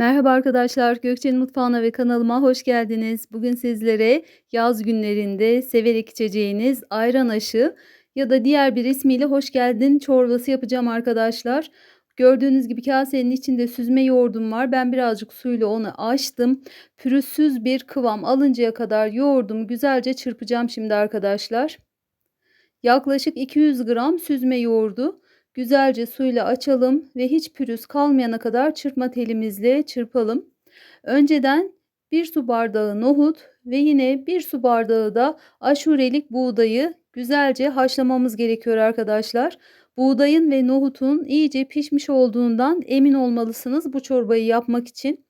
Merhaba arkadaşlar, Gökçe'nin mutfağına ve kanalıma hoş geldiniz. Bugün sizlere yaz günlerinde severek içeceğiniz ayran aşı ya da diğer bir ismiyle hoş geldin çorbası yapacağım arkadaşlar. Gördüğünüz gibi kasenin içinde süzme yoğurdum var. Ben birazcık suyla onu açtım. Pürüzsüz bir kıvam alıncaya kadar yoğurdum. Güzelce çırpacağım şimdi arkadaşlar. Yaklaşık 200 gram süzme yoğurdu güzelce suyla açalım ve hiç pürüz kalmayana kadar çırpma telimizle çırpalım. Önceden 1 su bardağı nohut ve yine 1 su bardağı da aşurelik buğdayı güzelce haşlamamız gerekiyor arkadaşlar. Buğdayın ve nohutun iyice pişmiş olduğundan emin olmalısınız bu çorbayı yapmak için.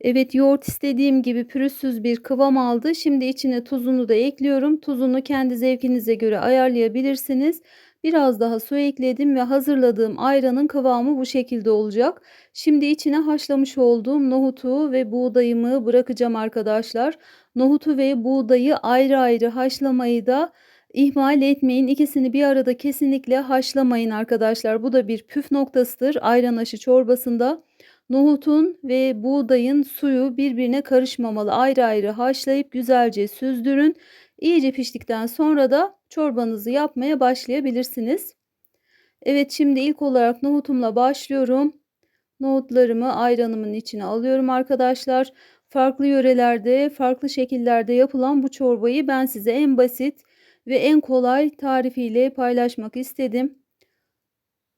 Evet yoğurt istediğim gibi pürüzsüz bir kıvam aldı. Şimdi içine tuzunu da ekliyorum. Tuzunu kendi zevkinize göre ayarlayabilirsiniz. Biraz daha su ekledim ve hazırladığım ayranın kıvamı bu şekilde olacak. Şimdi içine haşlamış olduğum nohutu ve buğdayımı bırakacağım arkadaşlar. Nohutu ve buğdayı ayrı ayrı haşlamayı da ihmal etmeyin. İkisini bir arada kesinlikle haşlamayın arkadaşlar. Bu da bir püf noktasıdır ayran aşı çorbasında. Nohutun ve buğdayın suyu birbirine karışmamalı. Ayrı ayrı haşlayıp güzelce süzdürün. İyice piştikten sonra da çorbanızı yapmaya başlayabilirsiniz. Evet şimdi ilk olarak nohutumla başlıyorum. Nohutlarımı ayranımın içine alıyorum arkadaşlar. Farklı yörelerde, farklı şekillerde yapılan bu çorbayı ben size en basit ve en kolay tarifiyle paylaşmak istedim.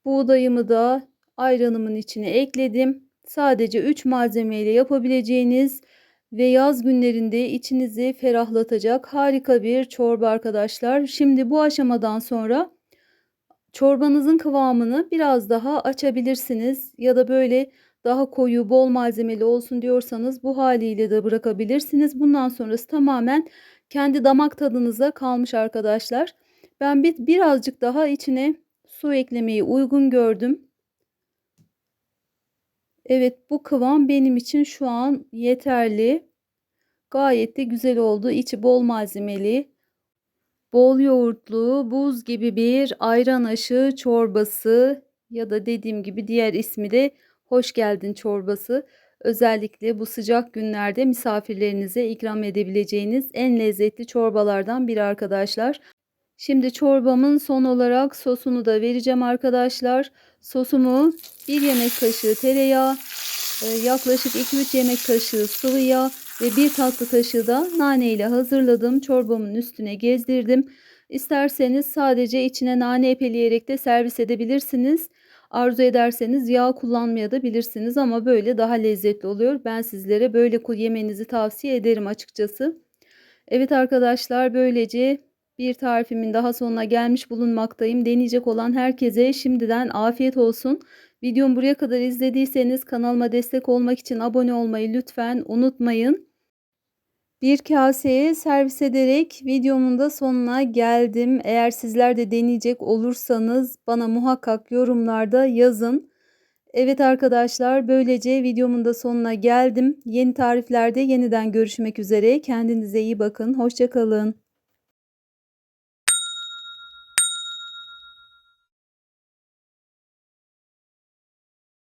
Buğdayımı da ayranımın içine ekledim. Sadece 3 malzemeyle yapabileceğiniz ve yaz günlerinde içinizi ferahlatacak harika bir çorba arkadaşlar. Şimdi bu aşamadan sonra çorbanızın kıvamını biraz daha açabilirsiniz ya da böyle daha koyu bol malzemeli olsun diyorsanız bu haliyle de bırakabilirsiniz. Bundan sonrası tamamen kendi damak tadınıza kalmış arkadaşlar. Ben bir, birazcık daha içine su eklemeyi uygun gördüm. Evet bu kıvam benim için şu an yeterli. Gayet de güzel oldu. İçi bol malzemeli. Bol yoğurtlu, buz gibi bir ayran aşı çorbası ya da dediğim gibi diğer ismi de hoş geldin çorbası. Özellikle bu sıcak günlerde misafirlerinize ikram edebileceğiniz en lezzetli çorbalardan biri arkadaşlar. Şimdi çorbamın son olarak sosunu da vereceğim arkadaşlar. Sosumu 1 yemek kaşığı tereyağı, e, yaklaşık 2-3 yemek kaşığı sıvı yağ ve 1 tatlı kaşığı da nane ile hazırladım. Çorbamın üstüne gezdirdim. İsterseniz sadece içine nane epeleyerek de servis edebilirsiniz. Arzu ederseniz yağ kullanmaya da bilirsiniz ama böyle daha lezzetli oluyor. Ben sizlere böyle yemenizi tavsiye ederim açıkçası. Evet arkadaşlar böylece bir tarifimin daha sonuna gelmiş bulunmaktayım. Deneyecek olan herkese şimdiden afiyet olsun. Videomu buraya kadar izlediyseniz kanalıma destek olmak için abone olmayı lütfen unutmayın. Bir kaseye servis ederek videomun da sonuna geldim. Eğer sizler de deneyecek olursanız bana muhakkak yorumlarda yazın. Evet arkadaşlar böylece videomun da sonuna geldim. Yeni tariflerde yeniden görüşmek üzere. Kendinize iyi bakın. Hoşçakalın.